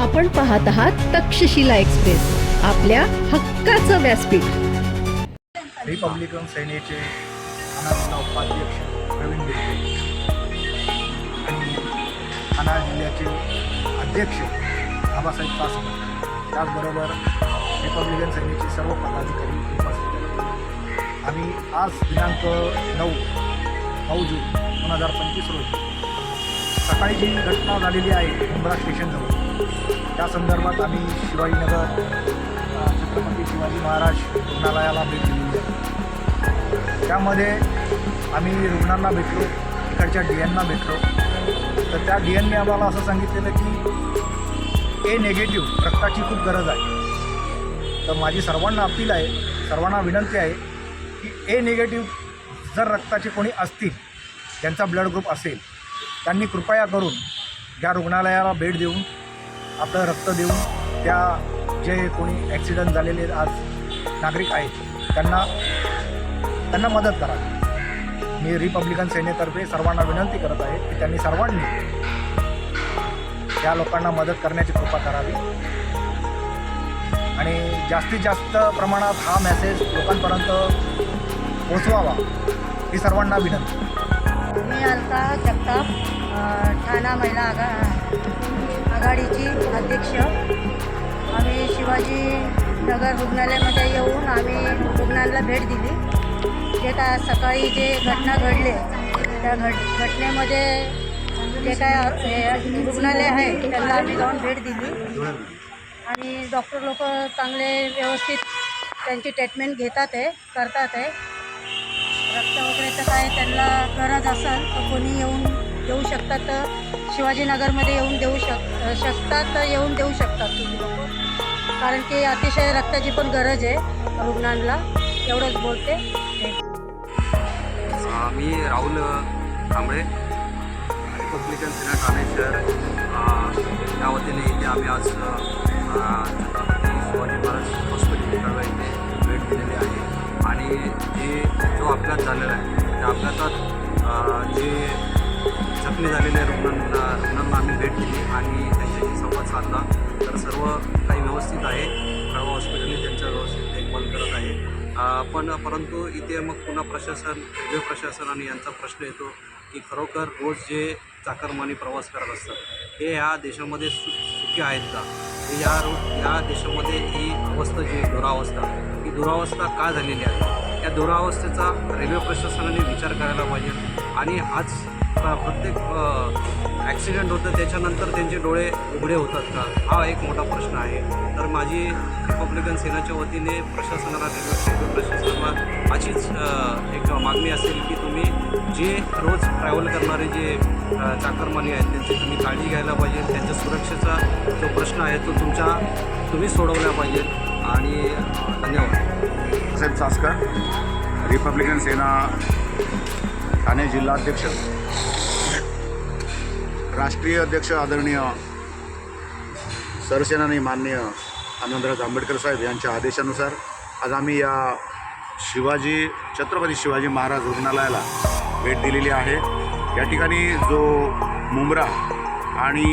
आपण पाहत आहात तक्षशिला एक्सप्रेस आपल्या हक्काचं व्यासपीठ. रिपब्लिकन सेनेचे ठाणा उपाध्यक्ष प्रवीण बिर्गे आणि ठाणा जिल्ह्याचे अध्यक्ष बाबासाहेब पासवान. त्याचबरोबर रिपब्लिकन सेनेचे सर्व पदाधिकारी उपस्थित आम्ही आज दिनांक नऊ नऊ जून दोन हजार पंचवीस रोजी सकाळी जी घटना झालेली आहे मुंब्रा स्टेशनजवळ त्या संदर्भात आम्ही शिवाजीनगर छत्रपती शिवाजी महाराज रुग्णालयाला भेट दिलेली आहे त्यामध्ये आम्ही रुग्णांना भेटलो इकडच्या डी एनना भेटलो. तर त्या डी एनने आम्हाला असं सांगितलेलं की ए नेगेटिव्ह रक्ताची खूप गरज आहे. तर माझी सर्वांना अपील आहे सर्वांना विनंती आहे की ए निगेटिव्ह जर रक्ताचे कोणी असतील त्यांचा ब्लड ग्रुप असेल त्यांनी कृपया करून ज्या रुग्णालयाला भेट देऊन आपलं रक्त देऊन त्या जे कोणी ॲक्सिडंट झालेले आज नागरिक आहेत त्यांना त्यांना मदत करा. मी रिपब्लिकन सेनेतर्फे सर्वांना विनंती करत आहे की त्यांनी सर्वांनी या लोकांना मदत करण्याची कृपा करावी. आणि जास्तीत जास्त प्रमाणात हा मेसेज लोकांपर्यंत पोचवावा ही सर्वांना विनंती. मी अलका जगताप ठाणा महिला आघा आघाडीची अध्यक्ष. आम्ही शिवाजी नगर रुग्णालयामध्ये येऊन आम्ही रुग्णांना भेट दिली. जे काय सकाळी जे घटना घडले त्या घट घटनेमध्ये जे काय हे रुग्णालय आहे त्यांना आम्ही जाऊन भेट दिली. आणि डॉक्टर लोक चांगले व्यवस्थित त्यांची ट्रीटमेंट घेतात आहे करतात आहे. रक्त वगैरे तर काय त्यांना गरज असेल तर कोणी येऊन देऊ शकतात. तर शिवाजीनगरमध्ये येऊन देऊ शक शकतात तर येऊन देऊ शकतात तुम्ही कारण की अतिशय रक्ताची पण गरज आहे रुग्णांना. एवढंच बोलते. मी राहुल कांबळे. रिपब्लिकन सेना ठाणे शहर. या वतीने इथे आम्ही आज झालेला आहे. त्या अपघातात जे जखमी झालेल्या रुग्णांना रुग्णांना आम्ही भेट दिली आणि त्यांच्याशी संवाद साधला. तर सर्व काही व्यवस्थित आहे. कळवा हॉस्पिटलने त्यांच्या व्यवस्थित देखभाल करत आहे. पण परंतु इथे मग पुन्हा प्रशासन रेल्वे प्रशासन आणि यांचा प्रश्न येतो की खरोखर रोज जे चाकरमानी प्रवास करत असतात हे ह्या देशामध्ये सु सुखी आहेत का? या रो या देशामध्ये ही अवस्था जी दुरावस्था ही दुरावस्था का झालेली आहे? या दुरावस्थेचा रेल्वे प्रशासनाने विचार करायला पाहिजे. आणि आज प्रत्येक ॲक्सिडेंट होतं त्याच्यानंतर त्यांचे डोळे उघडे होतात का? हा एक मोठा प्रश्न आहे. तर माझी रिपब्लिकन सेनाच्या वतीने प्रशासनाला रेल्वे रेल्वे प्रशासनाला अशीच एक मागणी असेल की तुम्ही जे रोज ट्रॅव्हल करणारे जे चाकरमानी आहेत त्यांची तुम्ही काळजी घ्यायला पाहिजे. त्यांच्या सुरक्षेचा जो प्रश्न आहे तो तुमच्या तुम्ही सोडवला पाहिजे. आणि धन्यवाद. बाळासाहेब सासकर रिपब्लिकन सेना ठाणे जिल्हाध्यक्ष राष्ट्रीय अध्यक्ष आदरणीय सरसेनानी माननीय आनंदराज आंबेडकर साहेब यांच्या आदेशानुसार आज आम्ही या शिवाजी छत्रपती शिवाजी महाराज रुग्णालयाला भेट दिलेली आहे. या ठिकाणी जो मुंब्रा आणि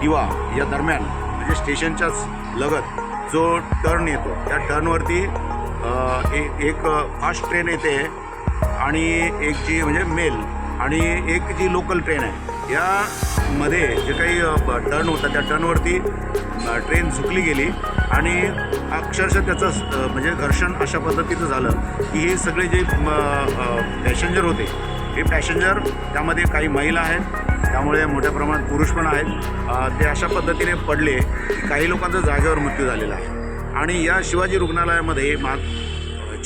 दिवा या दरम्यान म्हणजे स्टेशनच्याच लगत जो टर्न येतो त्या टर्नवरती एक फास्ट ट्रेन येते आणि एक जी म्हणजे मेल आणि एक जी लोकल ट्रेन आहे. यामध्ये जे काही टर्न होता त्या टर्नवरती ट्रेन झुकली गेली आणि अक्षरशः त्याचं म्हणजे घर्षण अशा पद्धतीचं झालं की हे सगळे जे पॅसेंजर होते हे पॅसेंजर त्यामध्ये काही महिला आहेत त्यामुळे मोठ्या प्रमाणात पुरुष पण आहेत. ते अशा पद्धतीने पडले की काही लोकांचा जागेवर मृत्यू झालेला आहे. आणि या शिवाजी रुग्णालयामध्ये मा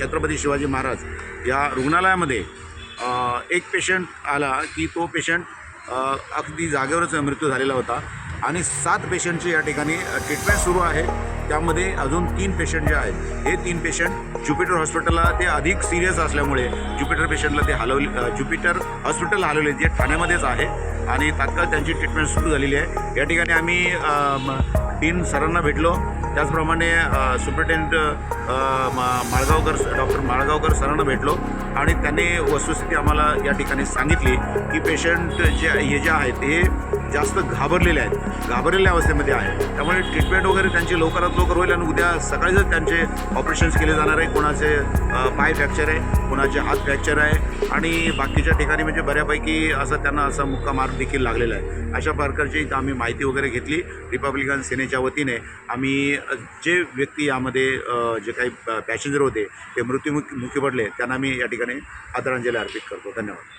छत्रपती शिवाजी महाराज या रुग्णालयामध्ये एक पेशंट आला की तो पेशंट अगदी जागेवरच मृत्यू झालेला होता. आणि सात पेशंटची या ठिकाणी ट्रीटमेंट सुरू आहे. त्यामध्ये अजून तीन पेशंट जे आहेत हे तीन पेशंट ज्युपिटर हॉस्पिटलला ते अधिक सिरियस असल्यामुळे ज्युपिटर पेशंटला ते हलवले ज्युपिटर हॉस्पिटल हलवले जे ठाण्यामध्येच आहे. आणि तात्काळ त्यांची ट्रीटमेंट सुरू झालेली आहे. या ठिकाणी आम्ही अ, डीन सरांना भेटलो. त्याचप्रमाणे सुप्रिटेंडंट माळगावकर डॉक्टर माळगावकर सरांना भेटलो आणि त्यांनी वस्तुस्थिती आम्हाला या ठिकाणी सांगितली की पेशंट जे हे जे आहेत हे जास्त घाबरलेले आहेत. घाबरलेल्या अवस्थेमध्ये आहे. त्यामुळे ट्रीटमेंट वगैरे त्यांची लवकरात लवकर होईल आणि उद्या सकाळीच त्यांचे ऑपरेशन्स केले जाणार आहे कोणाचे पाय फ्रॅक्चर आहे कोणाचे हात फ्रॅक्चर आहे आणि बाकीच्या ठिकाणी म्हणजे बऱ्यापैकी असं त्यांना असा मुक्का मार देखील लागलेला आहे. अशा प्रकारची इथं आम्ही माहिती वगैरे घेतली. रिपब्लिकन सेनेच्या वतीने आम्ही जे व्यक्ती यामध्ये जे काही पॅसेंजर होते ते मृत्युमुखी मुखी पडले त्यांना मी या ठिकाणी आदरांजली अर्पित करतो. धन्यवाद.